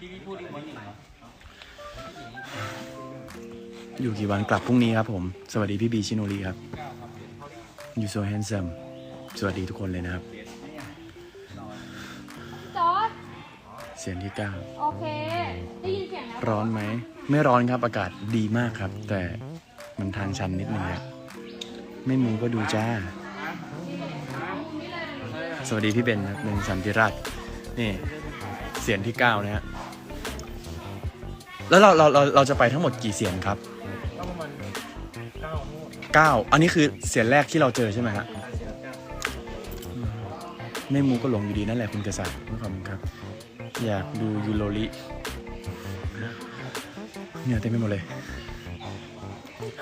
อยู่กี่วันกลับพรุ่งนี้ครับผม สวัสดีพี่บีชิโนรีครับ you so handsome สวัสดีทุกคนเลยนะครับจอร์ดเสียงที่โอเค ได้ยินเสียงแล้ว9ร้อนไหม ไม่ร้อนครับอากาศดีมากครับ แต่มันทางชันนิดนึงครับไม่มูก็ดูจ้า สวัสดีพี่เบนครับเบนสันติราชนี่ เสียงที่9นะฮะ แล้วเราเราเราเราจะไปทั้งหมดกี่เสียงครับก็ประมาณเก้าโมงเก้าอันนี้คือเสียงแรกที่เราเจอใช่ไหมฮะไม่มูก็หลงอยู่ดีนั่นแหละคุณกษัตริย์ขอบคุณครับ อยากดูยูโรลิเนี่ยเต็มไปหมดเลย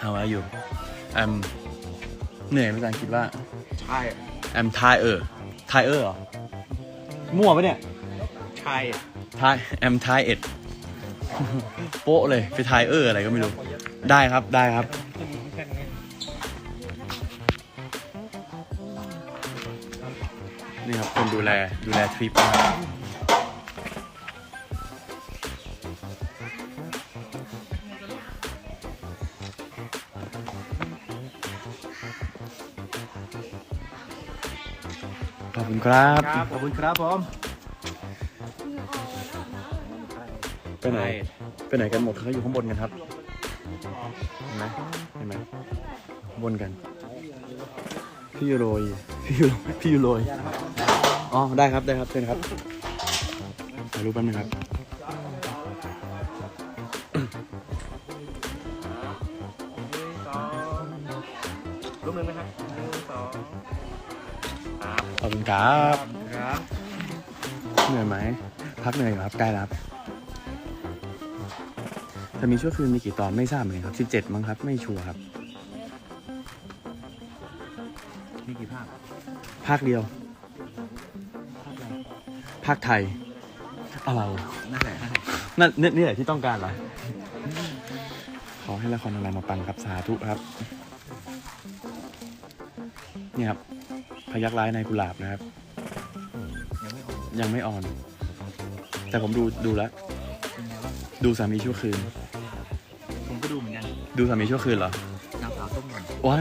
How are you I'm เหนื่อยภาษาอังกฤษว่า ใช่ I'm tired tired เหรอมั่วปะเนี่ย ใช่ Thai I'm tired โป๊ะเลยไป tired ออะไรก็ไม่รู้ ได้ครับได้ครับ นี่ครับคนดูแลดูแลทริปนะครับขอบคุณครับ ขอบคุณครับผม ไปไหน ไปไหนกันหมดเขาอยู่ข้างบนกันครับ เห็นไหมเห็นไหมข้างบนกัน พี่ยูโรยพี่ยูโรพี่ยูโรยอ๋อ ได้ครับ ได้ครับเชิญครับถ่ายรูปแป๊บนึงครับสองรูปหนึ่งไหมครับหนึ่งสองครับขอบคุณครับ ครับ เหนื่อยไหม พักเหนื่อยอยู่ครับ ใกล้แล้วครับ จะมีชั่วคืนมีกี่ตอนไม่ทราบเหมือนกันครับสิบเจ็ดมั้งครับ ไม่ชัวร์ครับ มีกี่ภาคภาคเดียวภาคไทย อะไรนั่นแหละนั่นนี่นี่แหละที่ต้องการเหรอขอให้ละครอะไรมาปังครับสาธุครับ เนี่ยครับพยักร้ายในกุหลาบนะครับยังไม่ออกยังไม่ออน แต่ผมดูดูแล้ว ดูสามีชั่วคืน ดูสามีชั่วคืนเหรอนางสาวส้มหล่นว้า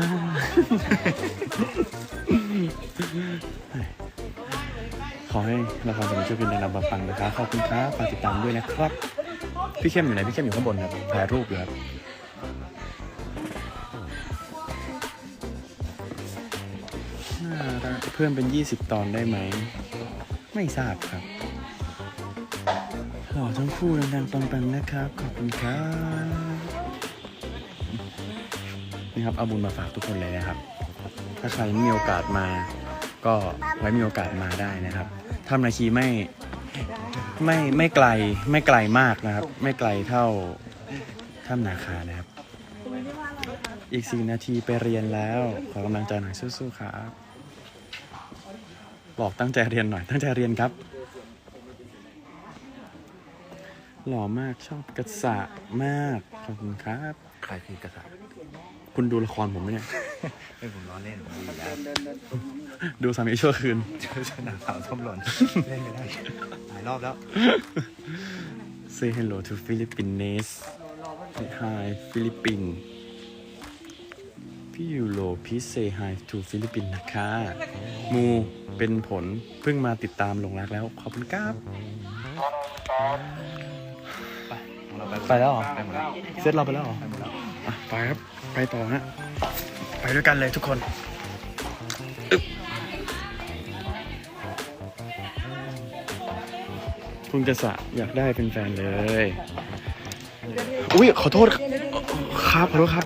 ขอให้ละครสามีชั่วคืนดังๆปังนะครับขอบคุณครับฝากติดตามด้วยนะครับ พี่เข้มอยู่ไหน พี่เข้มอยู่ข้างบนครับถ่ายรูปอยู่ครับเพิ่มเป็น 20 ตอนได้ไหม ไม่ทราบครับหล่อทั้งคู่ดังๆปังๆนะครับ ขอบคุณครับ นี่ครับเอาบุญมาฝากทุกคนเลยนะครับ ถ้าใครไม่มีโอกาสมา ก็ไว้มีโอกาสมาได้นะครับถ้ำนาคีไม่ไม่ไม่ไกลไม่ไกลมากนะครับ ไม่ไกลเท่าถ้ำนาคานะครับ อีกสี่นาทีไปเรียนแล้ว ขอกำลังใจหน่อยสู้ๆครับบอกตั้งใจเรียนหน่อยตั้งใจเรียนครับ หล่อมากชอบกระสะมากขอบคุณครับ ใครคือกริย์ คุณดูละครผมไหมเนี่ย ไม่ผมล้อเล่นผมดีแล้วดูสามีชั่วคืน เจอนางสาวส้มหล่นเล่นไม่ได้หลายรอบแล้ว Say hello to Philippines Hi Philippines พี่ยูโรพี่ say hi to Philippines นะคะมูเป็นผลเพิ่งมาติดตามลงรักแล้ว ขอบคุณครับ ไปของเราไปไปแล้วเหรอ ไปหมดแล้วเซตเราไปแล้วเหรอ ไปหมดแล้ว อะ ไปครับ ไปต่อฮะ ไปด้วยกันเลยทุกคนอึ๊บคุณกษะอยากได้เป็นแฟนเลย อุ้ยขอโทษครับขอโทษครับ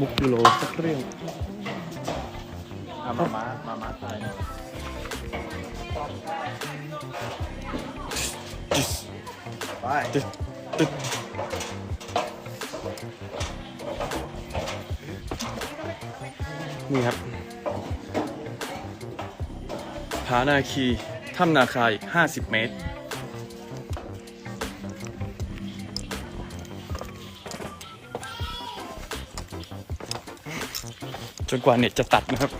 มุกยูโรสักเรื่องมามามามาตาย ไปตึ๊ดนี่ครับผานาคีถ้ำนาคาอีก 50 เมตร จนกว่าเน็ตจะตัดนะครับ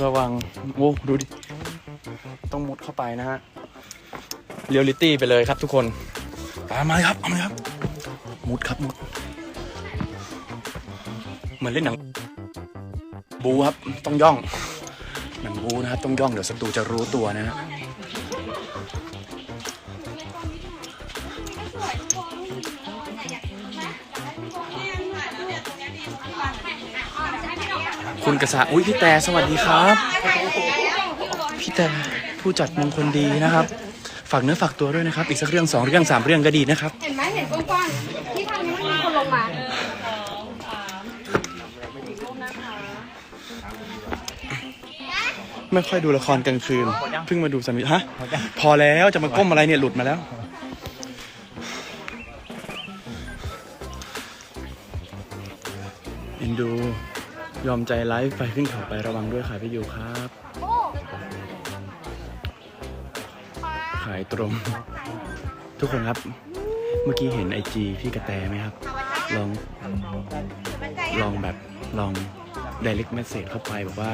ระวังโอ้ดูดิ ต้องมุดเข้าไปนะฮะเรียลลิตี้ไปเลยครับทุกคนตามมาเลยครับเอามาเลยครับ มุดครับมุดเหมือนเล่นหนังบูครับ ต้องย่องหนังบูนะครับ ต้องย่องเดี๋ยวศัตรูจะรู้ตัวนะฮะ คุณกษะอุ้ยพี่แต่สวัสดีครับ พี่แต่ผู้จัดมงคลดีนะครับ ฝากเนื้อฝากตัวด้วยนะครับ อีกสักเรื่องสองเรื่องสามเรื่องก็ดีนะครับ เห็นไหมเห็นกว้างๆที่ทางนี้ไม่มีคนลงมาไม่ค่อยดูละครกลางคืนเพิ่งมาดูสามีฮะ พอแล้วจะมาก้มอะไรเนี่ยหลุดมาแล้ว เอ็นดู ยอมใจไลฟ์ไปขึ้นเขาไประวังด้วยค่ะพี่ยูครับ ขายตรง ทุกคนครับ เมื่อกี้เห็นไอจีพี่กระแตไหมครับ ลอง ลองแบบลอง direct message เข้าไปบอกว่า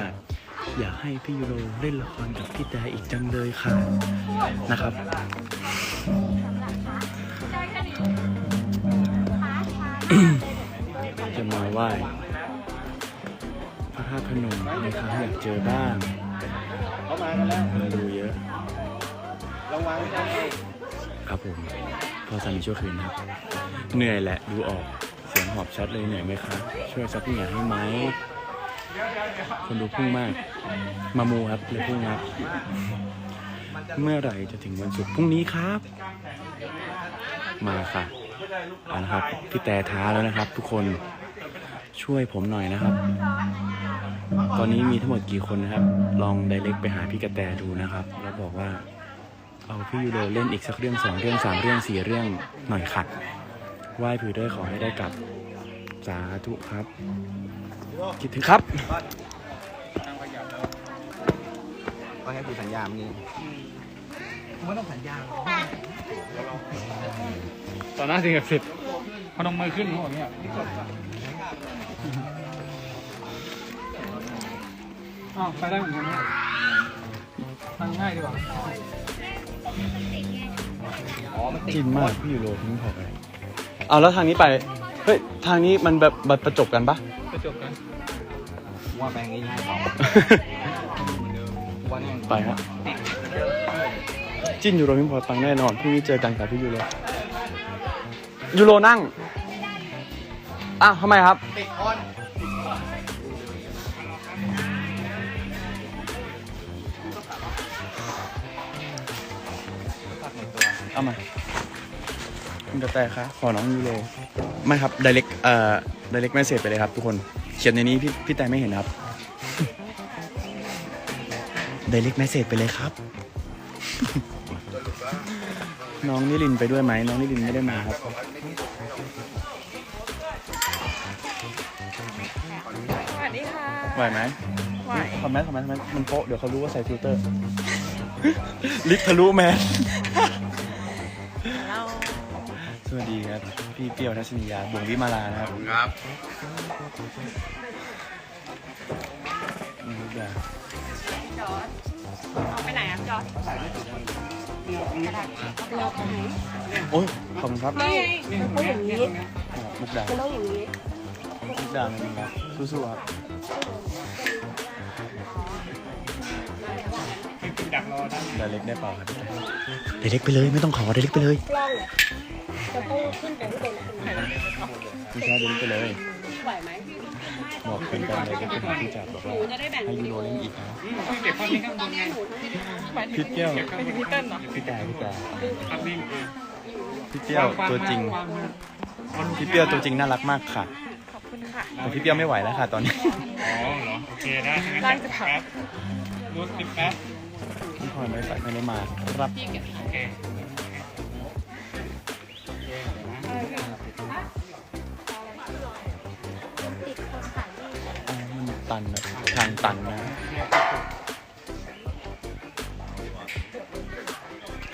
อยากให้พี่ยูโรเล่นละครกับพี่แต่อีกจังเลยค่ะ นะครับจะมาไหว้ พระธาตุพนมนะครับอยากเจอบ้างเขามากันแล้วมาดูเยอะลองวางครับผมพอสามีช่วคืนครับ เหนื่อยแหละดูออกเสียงหอบชัดเลยเหนื่อยไหมคะช่วยซับเหงื่อให้ไหมคนดูพุ่งมาก มามูครับเลยพุ่งครับ เมื่อไหร่จะถึงวันศุกร์พรุ่งนี้ครับ มาค่ะเอาละครับพี่แต่ท้าแล้วนะครับ ทุกคนช่วยผมหน่อยนะครับ ตอนนี้มีทั้งหมดกี่คนนะครับ ลองไดเรกไปหาพี่กระแตดูนะครับ แล้วบอกว่า เอาพี่ยูโรเล่นอีกสักเรื่องสองเรื่องสามเรื่องสี่เรื่องหน่อยขัดไหว้ผือด้วยขอให้ได้กลับ สาธุครับ คิดถึงครับก็ให้ผู้สัญญาเมื่อกี้ไม่ต้องสัญญาต่อหน้าสิ่งศักดิ์สิทธิ์พนมมือขึ้นเขาบอกเงี้ย อ้าวไปได้เหมือนกันเนี่ยทางง่ายดีกว่าอ๋อมันติดจินมากพี่ยูโรทิ้งขอไปเอาแล้วทางนี้ไป เฮ้ย ทางนี้มันแบบแบบประจบกันปะไปจบกันว่าแปลงนี้ให้เขาวันนี้ไปครับจิ้นยูโรพิมพอตังแน่นอนพรุ่งนี้เจอกันกับพี่ยูโรยูโรนั่ง อ้าวทำไมครับ ติดคน เอามาคุณกระแตคะขอน้องยูโรไม่ครับ direct เอ่อ direct message ไปเลยครับ ทุกคนเขียนในนี้พี่พี่แต่ไม่เห็นครับ direct message ไปเลยครับ น้องนิรินทร์ไปด้วยไหมน้องนิรินทร์ไม่ได้มาครับสวัสดีค่ะไหวไหมไหวทำไหมทำไหมทำไหมมันโป๊ะเดี๋ยวเขารู้ว่าใส่ฟิลเตอร์ ลิฟทะลุแมสเรา สวัสดีครับ พี่เปรี้ยวทัศนียาบวงวิมาลานะครับครับอืมอย่าจอร์ดเอาไปไหนอะจอร์ดโอ้ยขอบคุณครับไม่เขาอย่างนี้มุกดามันต้องอย่างนี้มุกดามันครับสู้ๆครับดักรอด้าน ไดเล็กได้เปล่าครับไดเล็กไปเลยไม่ต้องขอไดเล็กไปเลยกล้องอะจะต้องขึ้นไปที่เป็นไม่ใช่ไดเล็กไปเลยไหวไหมบอกเป็นการเลยก็เป็นผู้จัดบอกว่าจะได้แบ่งให้ยูโรเล่นอีกนะเก็บข้อนี้ข้างบนไงพี่เปรี้ยวไม่ใช่พี่เติ้ลเหรอพี่แต่พี่แต่อัพนิ่งพี่เปรี้ยวตัวจริงพี่เปรี้ยวตัวจริงน่ารักมากค่ะขอบคุณค่ะแต่พี่เปรี้ยวไม่ไหวแล้วค่ะตอนนี้อ๋อเหรอโอเคได้งั้นร่างจะพับแป๊บรูดสิบแป๊บ พี่พลอยไม่ใส่ไม่ได้มาครับโอเคอ่ามันตันนะทางตันนะ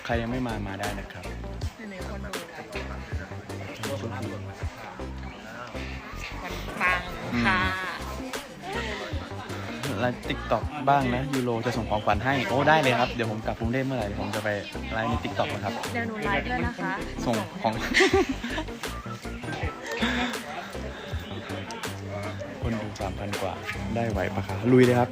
ใครยังไม่มามาได้นะครับ ไลฟ์ติ๊กต็อกบ้างนะยูโรจะส่งของขวัญให้โอ้ได้เลยครับ เดี๋ยวผมกลับกรุงเทพเมื่อไหร่เดี๋ยวผมจะไปไลฟ์ในติ๊กต็อกนะครับ เดี๋ยวหนูไลฟ์ด้วยนะคะส่งของ คนดูสามพันกว่าได้ไหวปะคะลุยเลยครับ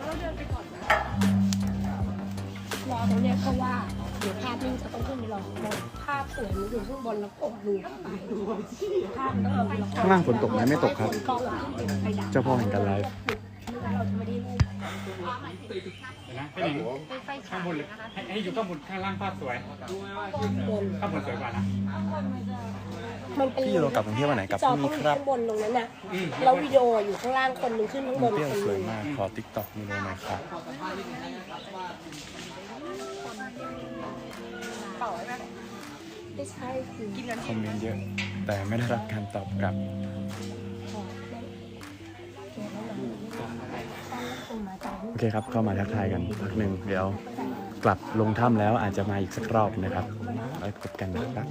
รอตรงเนี้ยเพราะว่าเดี๋ยวภาพนิ่งจะต้องขึ้นไปรอข้างบนภาพสวยมันอยู่ข้างบนแล้วกดดูเข้าไปภาพมันต้องเอาไปข้างล่างฝนตกไหมไม่ตกครับฝนตกแล้วขึ้นไปดับเจ้าพ่อแห่งการไลฟ์ ไม่งั้นเราจะไม่ได้รูปเดี๋ยวนะให้หนิงเป็นไฟข้าฉางยบนเลยนะคะให้ให้อยู่ข้างบนข้างล่างภาพสวยบนข้างบนสวยกว่านะ มันเป็นพี่ยูโรกลับกรุงเทพวันไหนกลับจพอรุ่งต้อนี้งครับข้างบนตรงนั้นน่ะแล้ววิดีโออยู่ข้างล่างคนหนึงขึ้นข้างบนเปรี้ยวคนสหวนึยงมากขอติ๊กต็อกยูโรหน่อยครับไม่ใช่คือกินกันคอมเมนต์เยอะ แต่ไม่ได้รับการตอบกลับ โอเคครับเข้ามาทักทายกันพักหนึ่งเดี๋ยวกลับลงถ้ำแล้วอาจจะมาอีกสักรอบนะครับไว้พบกันนะครับ